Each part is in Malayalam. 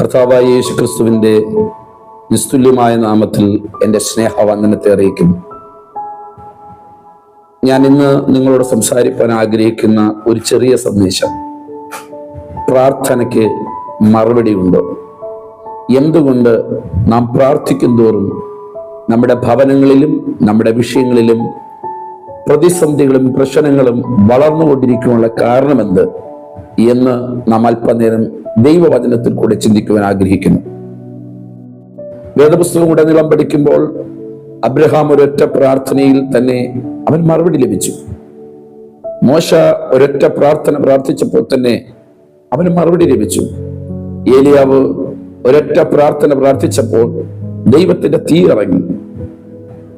കർത്താവായ യേശു ക്രിസ്തുവിന്റെ നിസ്തുല്യമായ നാമത്തിൽ എന്റെ സ്നേഹവന്ദനത്തെ അറിയിക്കുന്നു. ഞാൻ ഇന്ന് നിങ്ങളോട് സംസാരിക്കാൻ ആഗ്രഹിക്കുന്ന ഒരു ചെറിയ സന്ദേശം. പ്രാർത്ഥനയ്ക്ക് മറുപടി ഉണ്ടോ? എന്തുകൊണ്ട് നാം പ്രാർത്ഥിക്കും തോറും നമ്മുടെ ഭവനങ്ങളിലും നമ്മുടെ വിഷയങ്ങളിലും പ്രതിസന്ധികളും പ്രശ്നങ്ങളും വളർന്നുകൊണ്ടിരിക്കുവാനുള്ള കാരണമെന്ത് എന്ന് നാം അല്പനേരം ദൈവവചനത്തിൽ കൂടെ ചിന്തിക്കുവാൻ ആഗ്രഹിക്കുന്നു. വേദപുസ്തകം ഉടനീളം പഠിക്കുമ്പോൾ അബ്രഹാം ഒരൊറ്റ പ്രാർത്ഥനയിൽ തന്നെ അവൻ മറുപടി ലഭിച്ചു. മോശ ഒരൊറ്റ പ്രാർത്ഥന പ്രാർത്ഥിച്ചപ്പോൾ തന്നെ അവന് മറുപടി ലഭിച്ചു. ഏലിയാവ് ഒരൊറ്റ പ്രാർത്ഥന പ്രാർത്ഥിച്ചപ്പോൾ ദൈവത്തിന്റെ തീ ഇറങ്ങി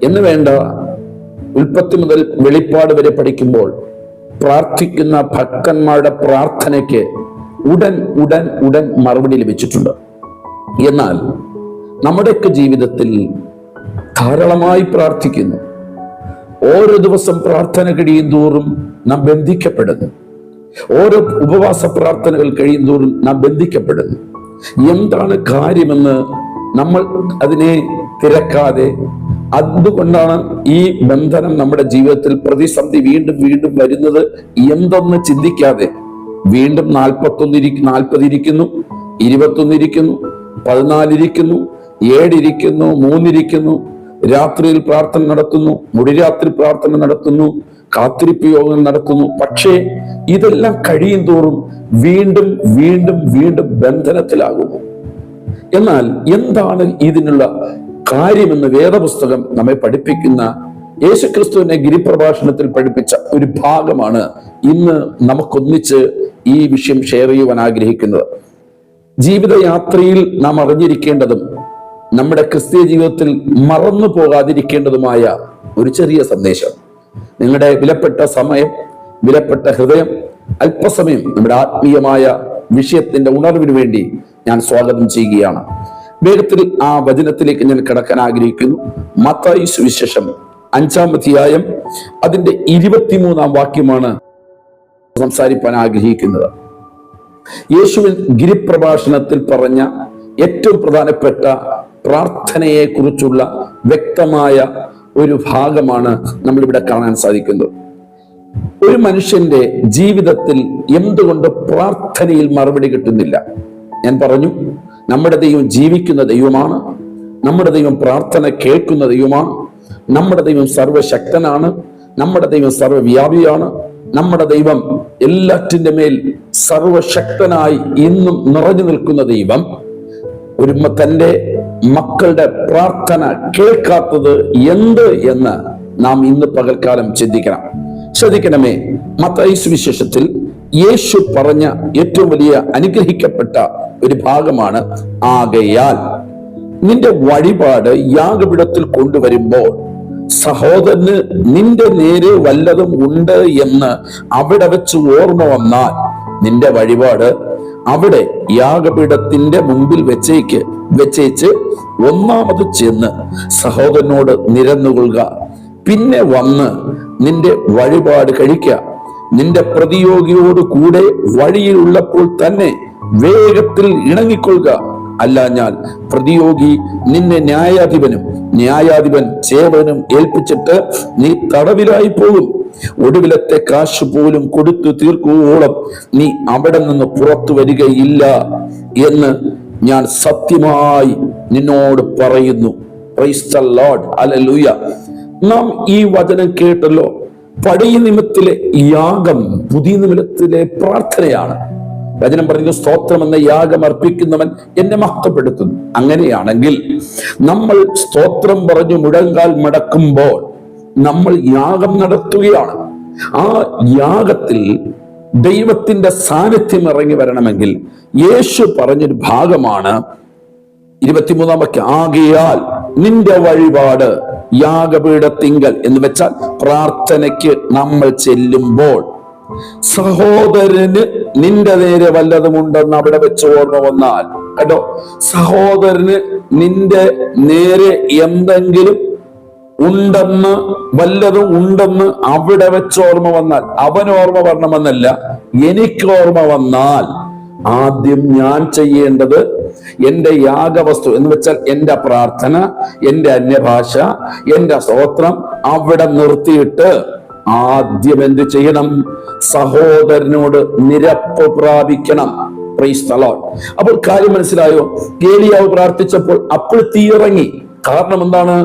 എന്ന് വേണ്ട ഉൽപ്പത്തി മുതൽ വെളിപ്പാട് വരെ പഠിക്കുമ്പോൾ പ്രാർത്ഥിക്കുന്ന ഭക്തന്മാരുടെ പ്രാർത്ഥനയ്ക്ക് ഉടൻ ഉടൻ ഉടൻ മറുപടി ലഭിച്ചിട്ടുണ്ട് എന്നാൽ നമ്മുടെയൊക്കെ ജീവിതത്തിൽ ധാരാളമായി പ്രാർത്ഥിക്കുന്നു. ഓരോ ദിവസം പ്രാർത്ഥന കഴിയും തോറും നാം ബന്ധിക്കപ്പെടുന്നു. ഓരോ ഉപവാസ പ്രാർത്ഥനകൾ കഴിയും തോറും നാം ബന്ധിക്കപ്പെടുന്നു. എന്താണ് കാര്യമെന്ന് നമ്മൾ അതിനെ തിരക്കാതെ അതുകൊണ്ടാണ് ഈ ബന്ധനം നമ്മുടെ ജീവിതത്തിൽ പ്രതിസന്ധി വീണ്ടും വീണ്ടും വരുന്നത്. എന്തെന്ന് ചിന്തിക്കാതെ വീണ്ടും നാൽപ്പത്തൊന്നിരി നാൽപ്പതിരിക്കുന്നു ഇരുപത്തൊന്നിരിക്കുന്നു പതിനാലിരിക്കുന്നു ഏഴിരിക്കുന്നു മൂന്നിരിക്കുന്നു. രാത്രിയിൽ പ്രാർത്ഥന നടത്തുന്നു മുടിരാത്രി പ്രാർത്ഥന നടത്തുന്നു കാത്തിരിപ്പ് യോഗങ്ങൾ നടത്തുന്നു. പക്ഷേ ഇതെല്ലാം കഴിയും തോറും വീണ്ടും വീണ്ടും വീണ്ടും ബന്ധനത്തിലാകുന്നു. എന്നാൽ എന്താണ് ഇതിനുള്ള കാര്യമെന്ന് വേദപുസ്തകം നമ്മെ പഠിപ്പിക്കുന്ന യേശുക്രിസ്തുവിനെ ഗിരിപ്രഭാഷണത്തിൽ പഠിപ്പിച്ച ഒരു ഭാഗമാണ് ഇന്ന് നമുക്കൊന്നിച്ച് ഈ വിഷയം ഷെയർ ചെയ്യുവാൻ ആഗ്രഹിക്കുന്നത്. ജീവിതയാത്രയിൽ നാം അറിഞ്ഞിരിക്കേണ്ടതും നമ്മുടെ ക്രിസ്തീയ ജീവിതത്തിൽ മറന്നു പോകാതിരിക്കേണ്ടതുമായ ഒരു ചെറിയ സന്ദേശം. നിങ്ങളുടെ വിലപ്പെട്ട സമയം വിലപ്പെട്ട ഹൃദയം അല്പസമയം നമ്മുടെ ആത്മീയമായ വിഷയത്തിന്റെ ഉണർവിന് വേണ്ടി ഞാൻ സ്വാഗതം ചെയ്യുകയാണ്. വേഗത്തിൽ ആ വചനത്തിലേക്ക് ഞാൻ കിടക്കാൻ ആഗ്രഹിക്കുന്നു. മത്തായി സുവിശേഷം അഞ്ചാം അധ്യായം അതിന്റെ ഇരുപത്തിമൂന്നാം വാക്യമാണ് സംസാരിപ്പാൻ ആഗ്രഹിക്കുന്നത്. യേശുവിൻ ഗിരിപ്രഭാഷണത്തിൽ പറഞ്ഞ ഏറ്റവും പ്രധാനപ്പെട്ട പ്രാർത്ഥനയെ കുറിച്ചുള്ള വ്യക്തമായ ഒരു ഭാഗമാണ് നമ്മളിവിടെ കാണാൻ സാധിക്കുന്നത്. ഒരു മനുഷ്യന്റെ ജീവിതത്തിൽ എന്തുകൊണ്ട് പ്രാർത്ഥനയിൽ മറുപടി കിട്ടുന്നില്ല? ഞാൻ പറഞ്ഞു നമ്മുടെ ദൈവം ജീവിക്കുന്ന ദൈവമാണ് നമ്മുടെ ദൈവം പ്രാർത്ഥന കേൾക്കുന്ന ദൈവമാണ് നമ്മുടെ ദൈവം സർവശക്തനാണ് നമ്മുടെ ദൈവം സർവവ്യാപിയാണ് നമ്മുടെ ദൈവം എല്ലാറ്റിന്റെ മേൽ സർവശക്തനായി എന്നും നിറഞ്ഞു നിൽക്കുന്ന ദൈവം. ഒരു തന്റെ മക്കളുടെ പ്രാർത്ഥന കേൾക്കാത്തത് എന്ത് എന്ന് നാം ഇന്ന് പകൽക്കാലം ചിന്തിക്കണം. ശ്രദ്ധിക്കണമേ മത്തായി സുവിശേഷത്തിൽ യേശു പറഞ്ഞ ഏറ്റവും വലിയ അനുഗ്രഹിക്കപ്പെട്ട ഒരു ഭാഗമാണ് ആകയാൽ. നിന്റെ വഴിപാട് യാഗപീഠത്തിൽ കൊണ്ടുവരുമ്പോൾ സഹോദരന് നിന്റെ നേരെ വല്ലതും ഉണ്ട് എന്ന് അവിടെ വെച്ച് ഓർമ്മ വന്നാൽ നിന്റെ വഴിപാട് അവിടെ യാഗപീഠത്തിന്റെ മുമ്പിൽ വെച്ചേക്ക് വെച്ചേച്ച് ഒന്നാമത് ചെന്ന് സഹോദരനോട് നിരന്നുകൊള്ളുക. പിന്നെ വന്ന് നിന്റെ വഴിപാട് കഴിക്ക നിന്റെ പ്രതിയോഗിയോട് കൂടെ വഴിയിലുള്ളപ്പോൾ തന്നെ വേഗത്തിൽ ഇണങ്ങിക്കൊള്ളുക. അല്ല ഞാൻ പ്രതിയോഗി നിന്നെ ന്യായാധിപനും ന്യായാധിപൻ സേവനും ഏൽപ്പിച്ചിട്ട് നീ തടവിലായി പോകും. ഒടുവിലത്തെ കാശ് പോലും കൊടുത്തു തീർക്കുവോളം നീ അവിടെ നിന്ന് പുറത്തു വരികയില്ല എന്ന് ഞാൻ സത്യമായി നിന്നോട് പറയുന്നു. നാം ഈ വചനം കേട്ടല്ലോ. പഴയ നിമിത്തിലെ യാഗം പുതിയ നിമിത്തിലെ പ്രാർത്ഥനയാണ്. വചനം പറയുന്നു സ്തോത്രം എന്ന യാഗം അർപ്പിക്കുന്നവൻ എന്നെ മഹത്വപ്പെടുത്തുന്നു. അങ്ങനെയാണെങ്കിൽ നമ്മൾ സ്തോത്രം പറഞ്ഞു മുടങ്കാൽ മടക്കുമ്പോൾ നമ്മൾ യാഗം നടത്തുകയാണ്. ആ യാഗത്തിൽ ദൈവത്തിന്റെ സാന്നിധ്യം ഇറങ്ങി വരണമെങ്കിൽ യേശു പറഞ്ഞൊരു ഭാഗമാണ് ഇരുപത്തിമൂന്നാം വാക്യം ആകയാൽ നിന്റെ വഴിപാട് യാഗപീഠത്തിങ്കൽ എന്ന് വെച്ചാൽ പ്രാർത്ഥനയ്ക്ക് നമ്മൾ ചെല്ലുമ്പോൾ സഹോദരന് നിന്റെ നേരെ വല്ലതും ഉണ്ടെന്ന് അവിടെ വെച്ച് ഓർമ്മ വന്നാൽ കേട്ടോ? സഹോദരന് നിന്റെ നേരെ എന്തെങ്കിലും ഉണ്ടെന്ന് വല്ലതും ഉണ്ടെന്ന് അവിടെ വെച്ച് ഓർമ്മ വന്നാൽ അവൻ ഓർമ്മ വരണമെന്നല്ല എനിക്ക് ഓർമ്മ വന്നാൽ ആദ്യം ഞാൻ ചെയ്യേണ്ടത് എന്റെ യാഗവസ്തു എന്ന് വെച്ചാൽ എന്റെ പ്രാർത്ഥന എന്റെ അന്യഭാഷ എന്റെ സ്തോത്രം അവിടെ നിർത്തിയിട്ട് ആദ്യം എന്ത് ചെയ്യണം? സഹോദരനോട് നിരപ്പ് പ്രാപിക്കണം. അപ്പോൾ കാര്യം മനസ്സിലായോ? ഏലിയാവ് പ്രാർത്ഥിച്ചപ്പോൾ അപ്പോൾ തീയിറങ്ങി. കാരണം എന്താണ്?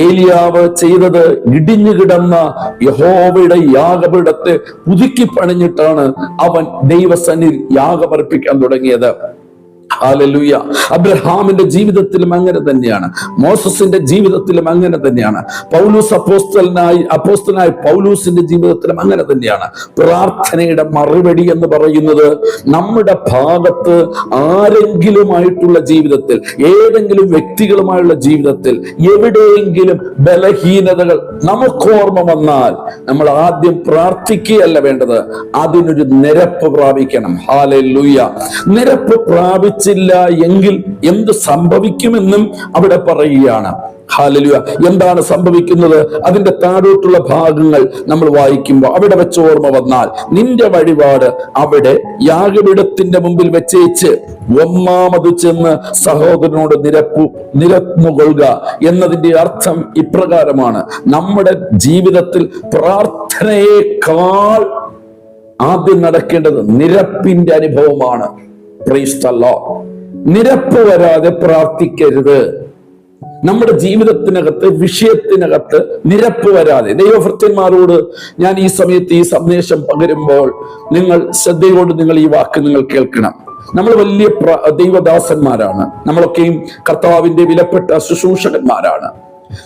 ഏലിയാവ് ചെയ്തത് ഇടിഞ്ഞു കിടന്ന യഹോവയുടെ യാഗപീഠത്തെ പുതുക്കി പണിഞ്ഞിട്ടാണ് അവൻ ദൈവസന്നിൽ യാഗമർപ്പിക്കാൻ തുടങ്ങിയത്. ഹാലലൂയ. അബ്രഹാമിന്റെ ജീവിതത്തിലും അങ്ങനെ തന്നെയാണ്. മോസസിന്റെ ജീവിതത്തിലും അങ്ങനെ തന്നെയാണ്. പൗലൂസ് അപ്പോസ്റ്റലിനായി അപ്പോസ്തലനായ പൗലൂസിന്റെ ജീവിതത്തിലും അങ്ങനെ തന്നെയാണ്. പ്രാർത്ഥനയുടെ മറുപടി എന്ന് പറയുന്നത് നമ്മുടെ ഭാഗത്ത് ആരെങ്കിലുമായിട്ടുള്ള ജീവിതത്തിൽ ഏതെങ്കിലും വ്യക്തികളുമായുള്ള ജീവിതത്തിൽ എവിടെയെങ്കിലും ബലഹീനതകൾ നമുക്ക് ഓർമ്മ വന്നാൽ നമ്മൾ ആദ്യം പ്രാർത്ഥിക്കുകയല്ല വേണ്ടത്. അതിനൊരു നിരപ്പ് പ്രാപിക്കണം. ഹാലലൂയ. നിരപ്പ് പ്രാപിച്ചില്ല എങ്കിൽ എന്ത് സംഭവിക്കുമെന്നും അവിടെ പറയുകയാണ്. ഹാലലുയ എന്താണ് സംഭവിക്കുന്നത്? അതിന്റെ താഴോട്ടുള്ള ഭാഗങ്ങൾ നമ്മൾ വായിക്കുമ്പോൾ അവിടെ വെച്ച് ഓർമ്മ വന്നാൽ നിന്റെ വഴിപാട് അവിടെ യാഗപീഠത്തിന്റെ മുമ്പിൽ വെച്ചേച്ച് ഒന്നാമത് ചെന്ന് സഹോദരനോട് നിരപ്പു നിരന്നുകൊള്ളുക എന്നതിന്റെ അർത്ഥം ഇപ്രകാരമാണ്. നമ്മുടെ ജീവിതത്തിൽ പ്രാർത്ഥനയേക്കാൾ ആദ്യം നടക്കേണ്ടത് നിരപ്പിന്റെ അനുഭവമാണ്. നിരപ്പ് വരാതെ പ്രാർത്ഥിക്കരുത്. നമ്മുടെ ജീവിതത്തിനകത്ത് വിഷയത്തിനകത്ത് നിരപ്പ് വരാതെ. ദൈവഭൃത്യന്മാരോട് ഞാൻ ഈ സമയത്ത് ഈ സന്ദേശം പകരുമ്പോൾ നിങ്ങൾ ശ്രദ്ധയോട് നിങ്ങൾ ഈ വാക്ക് നിങ്ങൾ കേൾക്കണം. നമ്മൾ വലിയ ദൈവദാസന്മാരാണ്. നമ്മളൊക്കെയും കർത്താവിന്റെ വിലപ്പെട്ട ശുശ്രൂഷകന്മാരാണ്.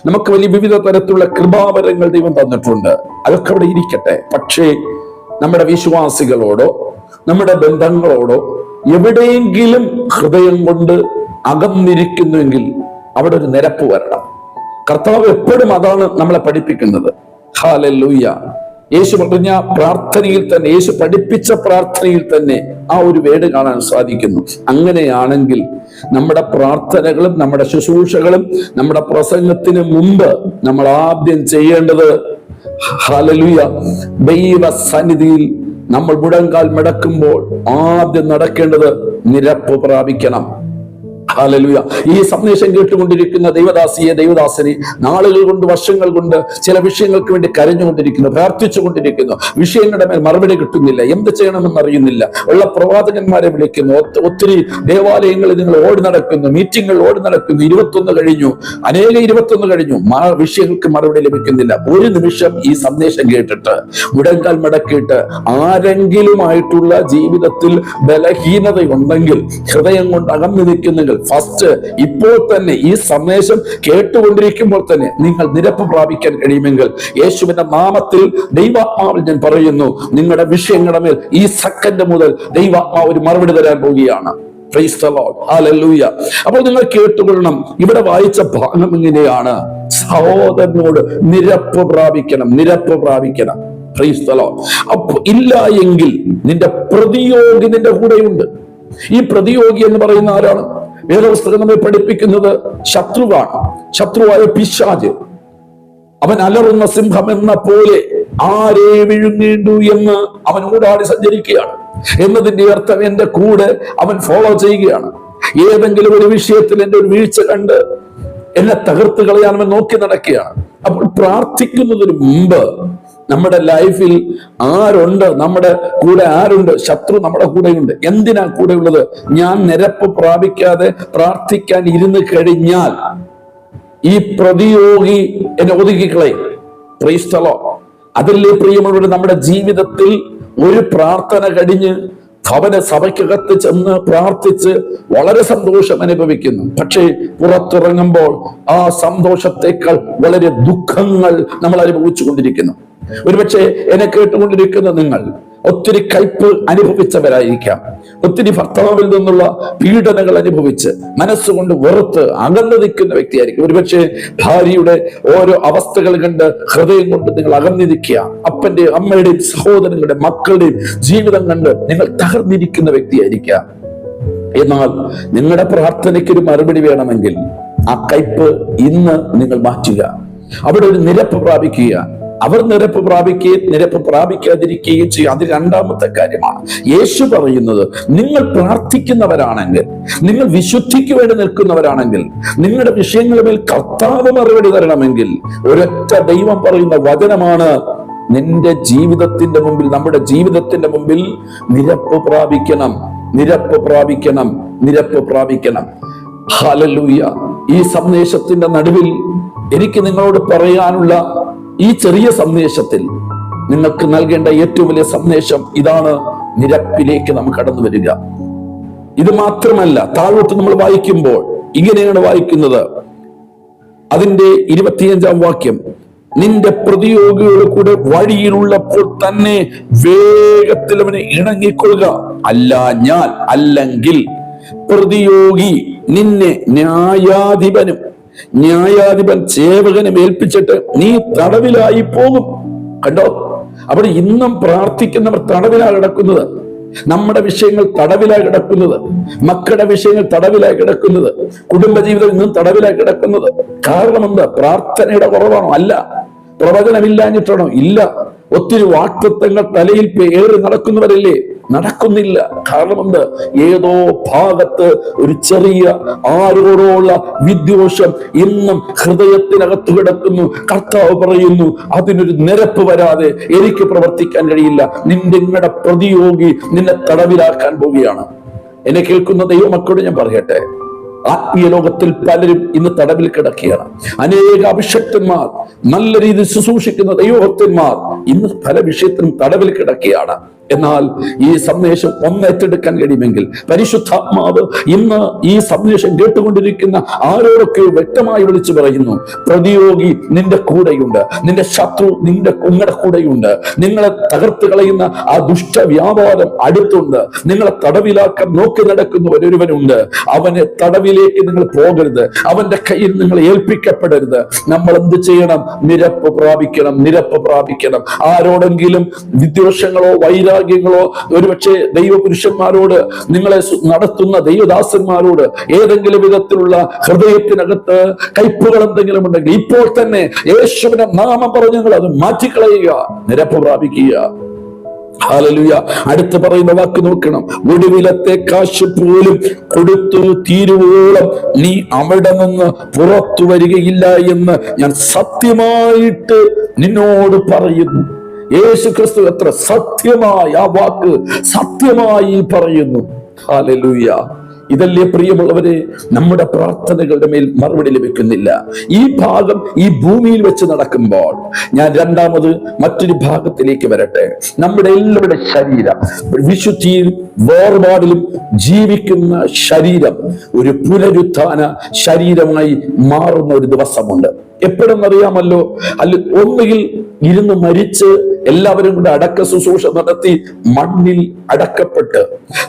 നമുക്ക് വലിയ വിവിധ തരത്തിലുള്ള കൃപാവരങ്ങൾ ദൈവം തന്നിട്ടുണ്ട്. അതൊക്കെ അവിടെ ഇരിക്കട്ടെ. പക്ഷേ നമ്മുടെ വിശ്വാസികളോടോ നമ്മുടെ ബന്ധങ്ങളോടോ എവിടെയെങ്കിലും ഹൃദയം കൊണ്ട് അകന്നിരിക്കുന്നുവെങ്കിൽ അവിടെ ഒരു നിരപ്പ് വരണം. കർത്താവ് എപ്പോഴും അതാണ് നമ്മളെ പഠിപ്പിക്കുന്നത്. ഹാലൂയ്യ യേശു പറഞ്ഞ പ്രാർത്ഥനയിൽ തന്നെ യേശു പഠിപ്പിച്ച പ്രാർത്ഥനയിൽ തന്നെ ആ ഒരു വേട് കാണാൻ സാധിക്കുന്നു. അങ്ങനെയാണെങ്കിൽ നമ്മുടെ പ്രാർത്ഥനകളും നമ്മുടെ ശുശ്രൂഷകളും നമ്മുടെ പ്രസംഗത്തിന് മുമ്പ് നമ്മൾ ആദ്യം ചെയ്യേണ്ടത് ഹാലലുയ ദൈവ സന്നിധിയിൽ നമ്മൾ മുഴങ്കാൽ മടക്കുമ്പോൾ ആദ്യം നടക്കേണ്ടത് നിരപ്പ് പ്രാപിക്കണം. ഹാലലുയ ഈ സന്ദേശം കേട്ടുകൊണ്ടിരിക്കുന്ന ദൈവദാസിയെ ദൈവദാസനെ നാളുകൾ കൊണ്ട് വർഷങ്ങൾ കൊണ്ട് ചില വിഷയങ്ങൾക്ക് വേണ്ടി കരഞ്ഞുകൊണ്ടിരിക്കുന്നു പ്രാർത്ഥിച്ചുകൊണ്ടിരിക്കുന്നു. വിഷയങ്ങളുടെ മേൽ മറുപടി കിട്ടുന്നില്ല. എന്ത് ചെയ്യണമെന്ന് അറിയുന്നില്ല. ഉള്ള പ്രവാചകന്മാരെ വിളിക്കുന്നു. ഒത്തിരി ദേവാലയങ്ങളിൽ നിങ്ങൾ ഓടി നടക്കുന്നു. മീറ്റിങ്ങുകൾ ഓടി നടക്കുന്നു. ഇരുപത്തൊന്ന് കഴിഞ്ഞു. അനേക ഇരുപത്തൊന്ന് കഴിഞ്ഞു. വിഷയങ്ങൾക്ക് മറുപടി ലഭിക്കുന്നില്ല. ഒരു നിമിഷം ഈ സന്ദേശം കേട്ടിട്ട് മുടങ്കാൽ മടക്കിയിട്ട് ആരെങ്കിലുമായിട്ടുള്ള ജീവിതത്തിൽ ബലഹീനതയുണ്ടെങ്കിൽ ഹൃദയം കൊണ്ട് അകന്നു നിൽക്കുന്നെങ്കിൽ ഫസ്റ്റ് ഇപ്പോൾ തന്നെ ഈ സന്ദേശം കേട്ടുകൊണ്ടിരിക്കുമ്പോൾ തന്നെ നിങ്ങൾ നിരപ്പ് പ്രാപിക്കാൻ കഴിയുമെങ്കിൽ യേശുവിന്റെ നാമത്തിൽ ദൈവാത്മാവിൽ ഞാൻ പറയുന്നു നിങ്ങളുടെ വിഷയങ്ങളുടെ മേൽ ഈ സെക്കൻഡ് മുതൽ ദൈവാത്മാവ് ഒരു മറുപടി തരാൻ പോവുകയാണ്. അപ്പോൾ നിങ്ങൾ കേട്ടുകൊള്ളണം ഇവിടെ വായിച്ച ഭാഗം ഇങ്ങനെയാണ്. സഹോദരനോട് നിരപ്പ് പ്രാപിക്കണം നിരപ്പ് പ്രാപിക്കണം. അപ്പൊ ഇല്ല എങ്കിൽ നിന്റെ പ്രതിയോഗി നിന്റെ കൂടെയുണ്ട്. ഈ പ്രതിയോഗി എന്ന് പറയുന്ന ആരാണ്? വേദപുസ്തകം നമ്മെ പഠിപ്പിക്കുന്നത് ശത്രുവാണ്. ശത്രുവായ പിശാജ്. അവൻ അലറുന്ന സിംഹം എന്ന പോലെ ആരെ വിഴുങ്ങേണ്ടു എന്ന് അവൻ ഊടാടി സഞ്ചരിക്കുകയാണ്. എന്നതിന്റെ അർത്ഥം എന്റെ കൂടെ അവൻ ഫോളോ ചെയ്യുകയാണ്. ഏതെങ്കിലും ഒരു വിഷയത്തിൽ എന്റെ ഒരു വീഴ്ച കണ്ട് എന്നെ തകർത്ത് കളയാൻ അവൻ നോക്കി നടക്കുകയാണ്. അപ്പോൾ പ്രാർത്ഥിക്കുന്നതിന് മുമ്പ് നമ്മുടെ ലൈഫിൽ ആരുണ്ട്? നമ്മുടെ കൂടെ ആരുണ്ട്? ശത്രു നമ്മുടെ കൂടെയുണ്ട്. എന്തിനാ കൂടെയുള്ളത്? ഞാൻ നിരപ്പ് പ്രാപിക്കാതെ പ്രാർത്ഥിക്കാൻ ഇരുന്ന് കഴിഞ്ഞാൽ ഈ പ്രതിയോഗി എന്നെ ഒതുക്കിക്കളയും. പ്രീസ്തലോ അതല്ലേ പ്രിയമുള്ളവർ നമ്മുടെ ജീവിതത്തിൽ ഒരു പ്രാർത്ഥന കഴിഞ്ഞ് ഭവന സഭയ്ക്കകത്ത് ചെന്ന് പ്രാർത്ഥിച്ച് വളരെ സന്തോഷം അനുഭവിക്കുന്നു. പക്ഷേ പുറത്തിറങ്ങുമ്പോൾ ആ സന്തോഷത്തേക്കാൾ വളരെ ദുഃഖങ്ങൾ നമ്മൾ അനുഭവിച്ചു കൊണ്ടിരിക്കുന്നു ഒരുപക്ഷെ എന്നെ കേട്ടുകൊണ്ടിരിക്കുന്ന നിങ്ങൾ ഒത്തിരി കയ്പ് അനുഭവിച്ചവരായിരിക്കാം. ഒത്തിരി ഭർത്താവിൽ നിന്നുള്ള പീഡനങ്ങൾ അനുഭവിച്ച് മനസ്സുകൊണ്ട് വെറുത്ത് അകന്നു നിൽക്കുന്ന വ്യക്തിയായിരിക്കും. ഒരുപക്ഷെ ഭാര്യയുടെ ഓരോ അവസ്ഥകൾ കണ്ട് ഹൃദയം കൊണ്ട് നിങ്ങൾ അകന്നു നിൽക്കുക. അപ്പന്റെ അമ്മയുടെയും സഹോദരങ്ങളുടെ മക്കളുടെയും ജീവിതം കണ്ട് നിങ്ങൾ തകർന്നിരിക്കുന്ന വ്യക്തിയായിരിക്കാം എന്നാൽ നിങ്ങളുടെ പ്രാർത്ഥനയ്ക്ക് ഒരു മറുപടി വേണമെങ്കിൽ ആ കയ്പ് ഇന്ന് നിങ്ങൾ മാറ്റുക. അവിടെ ഒരു നിരപ്പ് പ്രാപിക്കുക. അവർ നിരപ്പ് പ്രാപിക്കുകയും നിരപ്പ് പ്രാപിക്കാതിരിക്കുകയും ചെയ്യും. അത് രണ്ടാമത്തെ കാര്യമാണ്. യേശു പറയുന്നത് നിങ്ങൾ പ്രാർത്ഥിക്കുന്നവരാണെങ്കിൽ നിങ്ങൾ വിശുദ്ധിക്ക് വേണ്ടി നിൽക്കുന്നവരാണെങ്കിൽ നിങ്ങളുടെ വിഷയങ്ങളുമേൽ കർത്താവ് മറുപടി തരണമെങ്കിൽ ഒരൊറ്റ ദൈവം പറയുന്ന വചനമാണ് നിന്റെ ജീവിതത്തിന്റെ മുമ്പിൽ നമ്മുടെ ജീവിതത്തിന്റെ മുമ്പിൽ നിരപ്പ് പ്രാപിക്കണം. നിരപ്പ് പ്രാപിക്കണം. നിരപ്പ് പ്രാപിക്കണം. ഹാലലൂയ ഈ സന്ദേശത്തിന്റെ നടുവിൽ എനിക്ക് നിങ്ങളോട് പറയാനുള്ള ഈ ചെറിയ സന്ദേശത്തിൽ നിങ്ങൾക്ക് നൽകേണ്ട ഏറ്റവും വലിയ സന്ദേശം ഇതാണ്. നിരപ്പിലേക്ക് നമ്മൾ കടന്നു വരിക. ഇത് മാത്രമല്ല താഴോട്ട് നമ്മൾ വായിക്കുമ്പോൾ ഇങ്ങനെയാണ് വായിക്കുന്നത്. അതിന്റെ ഇരുപത്തിയഞ്ചാം വാക്യം നിന്റെ പ്രതിയോഗികളുടെ കൂടെ വഴിയിലുള്ളപ്പോൾ തന്നെ വേഗത്തിൽ അവനെ ഇണങ്ങിക്കൊള്ളുക. അല്ല ഞാൻ അല്ലെങ്കിൽ പ്രതിയോഗി നിന്നെ ന്യായാധിപനും ന്യായാധിപൻ സേവകനെ ഏൽപ്പിച്ചിട്ട് നീ തടവിലായി പോകും. കണ്ടോ? അവിടെ ഇന്നും പ്രാർത്ഥിക്കുന്നവർ തടവിലാണ് കിടക്കുന്നത്. നമ്മുടെ വിഷയങ്ങൾ തടവിലായി കിടക്കുന്നത്. മക്കളുടെ വിഷയങ്ങൾ തടവിലായി കിടക്കുന്നത്. കുടുംബജീവിതം ഇന്നും തടവിലായി കിടക്കുന്നത്. കാരണം എന്താ? പ്രാർത്ഥനയുടെ കുറവാണോ? അല്ല. പ്രവചനമില്ലാഞ്ഞിട്ടാണോ? ഇല്ല. ഒത്തിരി വാക്തത്വങ്ങൾ തലയിൽ പേറി നടക്കുന്നവരല്ലേ? നടക്കുന്നില്ല. കാരണം എന്ത് ഏതോ ഭാഗത്ത് ഒരു ചെറിയ ആരോടുള്ള വിദ്വേഷം ഇന്നും ഹൃദയത്തിനകത്ത് കിടക്കുന്നു. കർത്താവ് പറയുന്നു അതിനൊരു നിരപ്പ് വരാതെ എനിക്ക് പ്രവർത്തിക്കാൻ കഴിയില്ല. നിന്റെ നിങ്ങളുടെ പ്രതിയോഗി നിന്നെ തടവിലാക്കാൻ പോവുകയാണ്. എന്നെ കേൾക്കുന്ന ദൈവമക്കളോട് ഞാൻ പറയട്ടെ. ആത്മീയ ലോകത്തിൽ പലരും ഇന്ന് തടവിൽ കിടക്കുകയാണ്. അനേക അഭിഷക്തന്മാർ നല്ല രീതിയിൽ ശുശ്രൂഷിക്കുന്ന ദൈവഭക്തന്മാർ ഇന്ന് പല വിഷയത്തിനും തടവിൽ കിടക്കുകയാണ്. എന്നാൽ ഈ സന്ദേശം ഒന്നേറ്റെടുക്കാൻ കഴിയുമെങ്കിൽ പരിശുദ്ധാത്മാവ് ഇന്ന് ഈ സന്ദേശം കേട്ടുകൊണ്ടിരിക്കുന്ന ആരോടൊക്കെ വ്യക്തമായി വിളിച്ചു പറയുന്നു പ്രതിയോഗി നിന്റെ കൂടെയുണ്ട് നിന്റെ ശത്രു നിന്റെ നിങ്ങളുടെ കൂടെയുണ്ട് നിങ്ങളെ തകർത്ത് കളയുന്ന ആ ദുഷ്ട വ്യാപാരം അടുത്തുണ്ട് നിങ്ങളെ തടവിലാക്കാൻ നോക്കി നടക്കുന്ന ഒരുവനുണ്ട് അവനെ തടവിലേക്ക് നിങ്ങൾ പോകരുത് അവന്റെ കയ്യിൽ നിങ്ങൾ ഏൽപ്പിക്കപ്പെടരുത് നമ്മൾ എന്ത് ചെയ്യണം? നിരപ്പ് പ്രാപിക്കണം നിരപ്പ് പ്രാപിക്കണം ആരോടെങ്കിലും വിദ്വേഷങ്ങളോ വൈരാഗ്യങ്ങളോ ഒരുപക്ഷെ ദൈവപുരുഷന്മാരോട് നിങ്ങളെ നടത്തുന്ന ദൈവദാസന്മാരോട് ഏതെങ്കിലും വിധത്തിലുള്ള ഹൃദയത്തിനകത്ത് കയ്പുകൾ എന്തെങ്കിലും ഉണ്ടെങ്കിൽ ഇപ്പോൾ തന്നെ യേശുവിനെ നാമം പറഞ്ഞ് നിങ്ങൾ അത് മാറ്റിക്കളയുക നിരപ്പ് പ്രാപിക്കുക. ഹാലലുയ അടുത്ത് പറയുന്ന വാക്ക് നോക്കണം. ഒടുവിലത്തെ കാശ് പോലും കൊടുത്തു തീരുവോളം നീ അവിടെ നിന്ന് പുറത്തു വരികയില്ല എന്ന് ഞാൻ സത്യമായിട്ട് നിന്നോട് പറയുന്നു. യേശു ക്രിസ്തു എത്ര സത്യമായി ആ വാക്ക് സത്യമായി പറയുന്നു. ഹാലലൂയ ഇതല്ലേ പ്രിയമുള്ളവരെ നമ്മുടെ പ്രാർത്ഥനകളുടെ മേൽ മറുപടി ലഭിക്കുന്നില്ല. ഈ ഭാഗം ഈ ഭൂമിയിൽ വെച്ച് നടക്കുമ്പോൾ ഞാൻ രണ്ടാമത് മറ്റൊരു ഭാഗത്തിലേക്ക് വരട്ടെ. നമ്മുടെ എല്ലാവരുടെ ശരീരം വിശുദ്ധിയിൽ വേർപാടിലും ജീവിക്കുന്ന ശരീരം ഒരു പുനരുത്ഥാന ശരീരമായി മാറുന്ന ഒരു ദിവസമുണ്ട്. എപ്പോഴെന്നറിയാമല്ലോ? അല്ല ഒന്നുകിൽ ഇരുന്ന് മരിച്ച് എല്ലാവരും കൂടെ അടക്ക ശുശ്രൂഷ നടത്തി മണ്ണിൽ അടക്കപ്പെട്ട്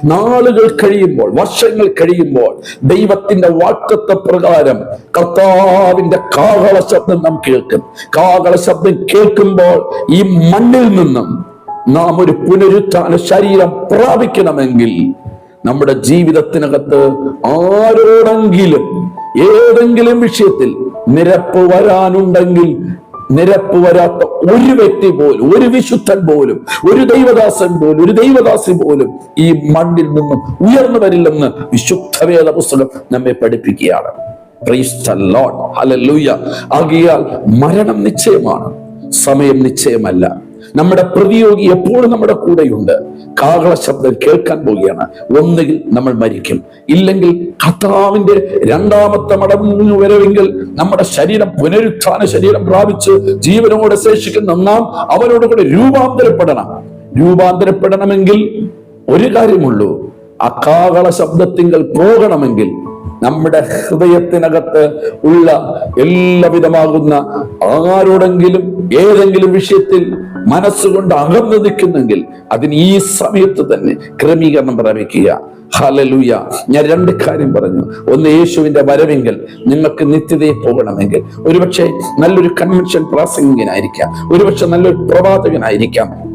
നാളുകൾ കഴിയുമ്പോൾ വർഷങ്ങൾ കഴിയുമ്പോൾ ദൈവത്തിന്റെ വാക്തത്വ പ്രകാരം കർത്താവിന്റെ കാഹള ശബ്ദം നാം കേൾക്കും. കാഹള ശബ്ദം കേൾക്കുമ്പോൾ ഈ മണ്ണിൽ നിന്നും നാം ഒരു പുനരുത്ഥാന ശരീരം പ്രാപിക്കണമെങ്കിൽ നമ്മുടെ ജീവിതത്തിനകത്ത് ആരോടെങ്കിലും ഏതെങ്കിലും വിഷയത്തിൽ നിരപ്പ് വരാനുണ്ടെങ്കിൽ നിരപ്പ് വരാത്ത ഒരു വ്യക്തി പോലും ഒരു വിശുദ്ധൻ പോലും ഒരു ദൈവദാസൻ പോലും ഒരു ദൈവദാസി പോലും ഈ മണ്ണിൽ നിന്നും ഉയർന്നു വരില്ലെന്ന് വിശുദ്ധ വേദ പുസ്തകം നമ്മെ പഠിപ്പിക്കുകയാണ്. ആകിയാൽ മരണം നിശ്ചയമാണ് സമയം നിശ്ചയമല്ല. നമ്മുടെ പ്രതിയോഗി എപ്പോഴും നമ്മുടെ കൂടെയുണ്ട്. കാഹള ശബ്ദം കേൾക്കാൻ പോവുകയാണ്. ഒന്നുകിൽ നമ്മൾ മരിക്കും. ഇല്ലെങ്കിൽ കർത്താവിന്റെ രണ്ടാമത്തെ മടങ്ങു വരവെങ്കിൽ നമ്മുടെ ശരീരം പുനരുത്ഥാന ശരീരം പ്രാപിച്ച് ജീവനോടെ ശേഷിക്കുന്ന നാം അവനോട് കൂടെ രൂപാന്തരപ്പെടണം. രൂപാന്തരപ്പെടണമെങ്കിൽ ഒരു കാര്യമുള്ളൂ. ആ കാകള ശബ്ദത്തിങ്കൽ പോകണമെങ്കിൽ നമ്മുടെ ഹൃദയത്തിനകത്ത് ഉള്ള എല്ലാവിധമാകുന്ന ആരോടെങ്കിലും ഏതെങ്കിലും വിഷയത്തിൽ മനസ്സുകൊണ്ട് അകന്നു നിൽക്കുന്നെങ്കിൽ അതിന് ഈ സമയത്ത് തന്നെ ക്രമീകരണം പ്രാപിക്കുക. ഹലലൂയ ഞാൻ രണ്ട് കാര്യം പറഞ്ഞു. ഒന്ന് യേശുവിന്റെ വരവെങ്കിൽ. നിങ്ങൾക്ക് നിത്യതയെ പോകണമെങ്കിൽ. ഒരുപക്ഷെ നല്ലൊരു കൺവെൻഷൻ പ്രാസംഗികനായിരിക്കാം ഒരുപക്ഷെ നല്ലൊരു പ്രവാചകനായിരിക്കാം.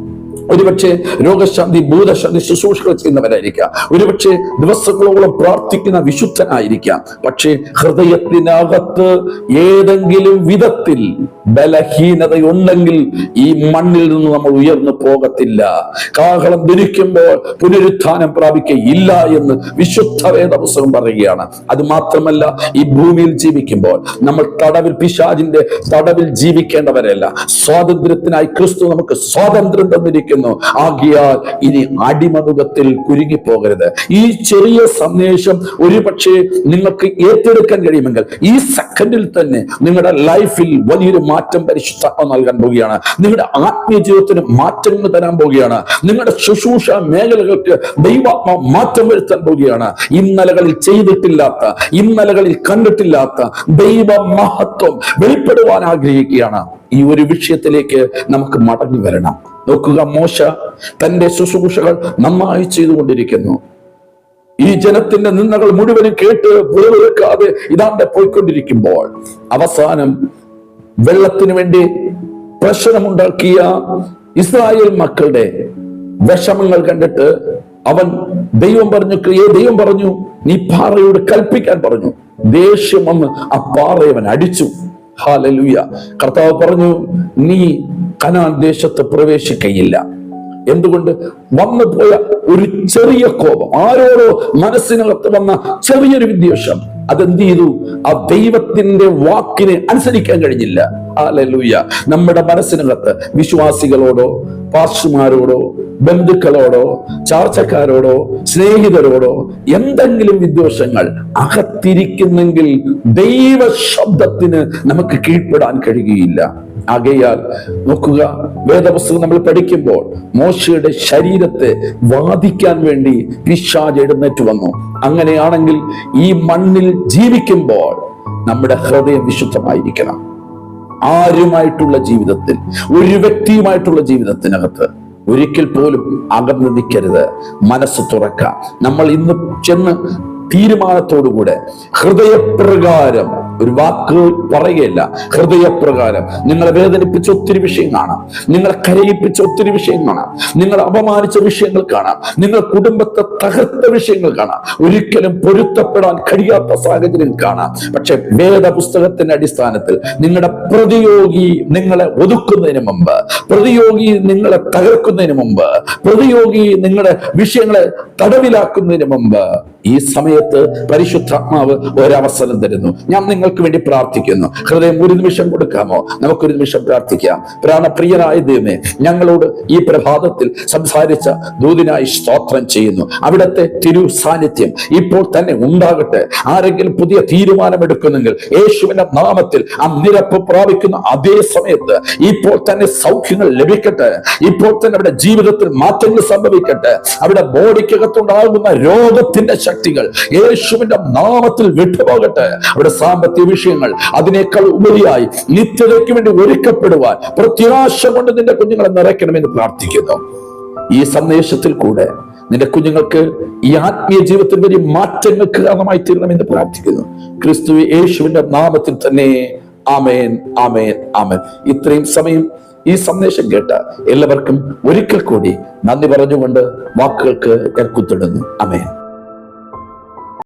ഒരുപക്ഷെ രോഗശാന്തി ഭൂതശാന്തി ശുശ്രൂഷകൾ ചെയ്യുന്നവരായിരിക്കാം. ഒരുപക്ഷെ ദിവസങ്ങളോളം പ്രാർത്ഥിക്കുന്ന വിശുദ്ധനായിരിക്കാം. പക്ഷേ ഹൃദയത്തിനകത്ത് ഏതെങ്കിലും വിധത്തിൽ ബലഹീനതയുണ്ടെങ്കിൽ ഈ മണ്ണിൽ നിന്ന് നമ്മൾ ഉയർന്നു പോകത്തില്ല. കാഹളം ധരിക്കുമ്പോൾ പുനരുത്ഥാനം പ്രാപിക്കയില്ല എന്ന് വിശുദ്ധ വേദപുസ്തകം പറയുകയാണ്. അത് മാത്രമല്ല ഈ ഭൂമിയിൽ ജീവിക്കുമ്പോൾ നമ്മൾ തടവിൽ പിശാജിന്റെ തടവിൽ ജീവിക്കേണ്ടവരല്ല. സ്വാതന്ത്ര്യത്തിനായി ക്രിസ്തു നമുക്ക് സ്വാതന്ത്ര്യം തന്നിരിക്കുന്നു. ആകിയാൽ ഇനി അടിമനുഖത്തിൽ കുരുങ്ങിപ്പോകരുത്. ഈ ചെറിയ സന്ദേശം ഒരുപക്ഷെ നിങ്ങൾക്ക് ഏറ്റെടുക്കാൻ കഴിയുമെങ്കിൽ ഈ സെക്കൻഡിൽ തന്നെ നിങ്ങളുടെ ലൈഫിൽ വലിയൊരു മാറ്റം പരിശുദ്ധാത്മ നൽകാൻ പോവുകയാണ്. നിങ്ങളുടെ ആത്മീയ ജീവിതത്തിന് മാറ്റങ്ങൾ തരാൻ പോവുകയാണ്. നിങ്ങളുടെ ശുശ്രൂഷ മേഖലകൾക്ക് ദൈവാത്മ മാറ്റം വരുത്താൻ പോവുകയാണ്. ഇന്നലകളിൽ ചെയ്തിട്ടില്ലാത്ത ഇന്നലകളിൽ കണ്ടിട്ടില്ലാത്ത ദൈവ മഹത്വം വെളിപ്പെടുവാൻ ആഗ്രഹിക്കുകയാണ്. ഈ ഒരു വിഷയത്തിലേക്ക് നമുക്ക് മടങ്ങി വരണം. നോക്കുക മോശ തന്റെ ശുശ്രൂഷകൾ നന്നായി ചെയ്തുകൊണ്ടിരിക്കുന്നു. ഈ ജനത്തിന്റെ നിന്നകൾ മുഴുവനും കേട്ട് വെറുക്കാതെ ഇതാണ്ട് പോയിക്കൊണ്ടിരിക്കുമ്പോൾ അവസാനം വെള്ളത്തിന് വേണ്ടി പ്രശ്നമുണ്ടാക്കിയ ഇസ്രായേൽ മക്കളുടെ വിഷമങ്ങൾ കണ്ടിട്ട് അവൻ ദൈവം പറഞ്ഞു ദൈവം പറഞ്ഞു നീ പാറയോട് കൽപ്പിക്കാൻ പറഞ്ഞു. ദേഷ്യം വന്ന് ആ പാറയവൻ അടിച്ചു. ഹാലലൂയ കർത്താവ് പറഞ്ഞു നീ കനാൻ ദേശത്ത് പ്രവേശിക്കയില്ല. എന്തുകൊണ്ട്? വന്നു പോയ ഒരു ചെറിയ കോപം. ആരോടോ മനസ്സിനകത്ത് വന്ന ചെറിയൊരു വിദ്വേഷം. അതെന്ത് ചെയ്തു? ആ ദൈവത്തിന്റെ വാക്കിനെ അനുസരിക്കാൻ കഴിഞ്ഞില്ല. ഹാലലൂയ നമ്മുടെ മനസ്സിനകത്ത് വിശ്വാസികളോടോ പാർഷുമാരോടോ ബന്ധുക്കളോടോ ചാർച്ചക്കാരോടോ സ്നേഹിതരോടോ എന്തെങ്കിലും വിദ്വേഷങ്ങൾ അകത്തിരിക്കുന്നെങ്കിൽ ദൈവ ശബ്ദത്തിന് നമുക്ക് കീഴ്പ്പെടാൻ കഴിയുകയില്ല. ആകയാൽ നോക്കുക വേദപുസ്തകം നമ്മൾ പഠിക്കുമ്പോൾ മോശയുടെ ശരീരത്തെ വാദിക്കാൻ വേണ്ടി പിശാജ് എഴുന്നേറ്റ് വന്നു. അങ്ങനെയാണെങ്കിൽ ഈ മണ്ണിൽ ജീവിക്കുമ്പോൾ നമ്മുടെ ഹൃദയം വിശുദ്ധമായിരിക്കണം. ആരുമായിട്ടുള്ള ജീവിതത്തിൽ ഒരു വ്യക്തിയുമായിട്ടുള്ള ജീവിതത്തിനകത്ത് ഒരിക്കൽ പോലും അകന്നു നിൽക്കരുത്. മനസ്സ് തുറക്കാം നമ്മൾ ഇന്ന് ചെന്ന് തീരുമാനത്തോടുകൂടെ ഹൃദയപ്രകാരം ഒരു വാക്ക് പറയുകയല്ല. ഹൃദയപ്രകാരം നിങ്ങളെ വേദനിപ്പിച്ച ഒത്തിരി വിഷയം കാണാം. നിങ്ങളെ കരയിപ്പിച്ച ഒത്തിരി വിഷയം കാണാം. നിങ്ങളെ അപമാനിച്ച വിഷയങ്ങൾ കാണാം. നിങ്ങൾ കുടുംബത്തെ തകർത്ത വിഷയങ്ങൾ കാണാം. ഒരിക്കലും പൊരുത്തപ്പെടാൻ കഴിയാത്ത സാഹചര്യം കാണാം. പക്ഷെ വേദപുസ്തകത്തിന്റെ അടിസ്ഥാനത്തിൽ നിങ്ങളുടെ പ്രതിയോഗി നിങ്ങളെ ഒതുക്കുന്നതിന് മുമ്പ് പ്രതിയോഗി നിങ്ങളെ തകർക്കുന്നതിന് മുമ്പ് പ്രതിയോഗി നിങ്ങളുടെ വിഷയങ്ങളെ തടവിലാക്കുന്നതിന് മുമ്പ് ഈ സമയത്ത് പരിശുദ്ധാത്മാവ് ഒരവസരം തരുന്നു. ഞാൻ നിങ്ങൾക്ക് വേണ്ടി പ്രാർത്ഥിക്കുന്നു. ഹൃദയം ഒരു നിമിഷം കൊടുക്കാമോ? നമുക്കൊരു നിമിഷം പ്രാർത്ഥിക്കാം. പ്രാണപ്രിയനായ ദൈവമേ ഞങ്ങളോട് ഈ പ്രഭാതത്തിൽ സംസാരിച്ച ദൂതിനായി സ്തോത്രം ചെയ്യുന്നു. അവിടുത്തെ തിരു സാന്നിധ്യം ഇപ്പോൾ തന്നെ ഉണ്ടാകട്ടെ. ആരെങ്കിലും പുതിയ തീരുമാനമെടുക്കുന്നെങ്കിൽ യേശുവിന്റെ നാമത്തിൽ ആ നിരപ്പ് പ്രാപിക്കുന്ന അതേ സമയത്ത് ഇപ്പോൾ തന്നെ സൗഖ്യങ്ങൾ ലഭിക്കട്ടെ. ഇപ്പോൾ തന്നെ അവിടെ ജീവിതത്തിൽ മാറ്റങ്ങൾ സംഭവിക്കട്ടെ. അവിടെ ബോഡിക്കകത്തുണ്ടാകുന്ന രോഗത്തിന്റെ ശക്തികൾ യേശുവിന്റെ നാമത്തിൽ വിട്ടുപോകട്ടെ. അവിടെ സാമ്പത്തിക വിഷയങ്ങൾ അതിനേക്കാൾ ഉപരിയായി നിത്യതയ്ക്ക് വേണ്ടി ഒരുക്കപ്പെടുവാൻ പ്രത്യാശ കൊണ്ട് നിന്റെ കുഞ്ഞുങ്ങളെ നിറയ്ക്കണമെന്ന് പ്രാർത്ഥിക്കുന്നു. ഈ സന്ദേശത്തിൽ കൂടെ നിന്റെ കുഞ്ഞുങ്ങൾക്ക് ഈ ആത്മീയ ജീവിതത്തിൽ വലിയ മാറ്റങ്ങൾക്ക് കാരണമായി തീരണമെന്ന് പ്രാർത്ഥിക്കുന്നു. ക്രിസ്തു യേശുവിന്റെ നാമത്തിൽ തന്നെ. ആമേൻ ആമേൻ ആമേൻ. ഇത്രയും സമയം ഈ സന്ദേശം കേട്ട എല്ലാവർക്കും ഒരിക്കൽ കൂടി നന്ദി പറഞ്ഞുകൊണ്ട് വാക്കുകൾക്ക് ഞാൻ കുത്തിടുന്നു. അമേൻ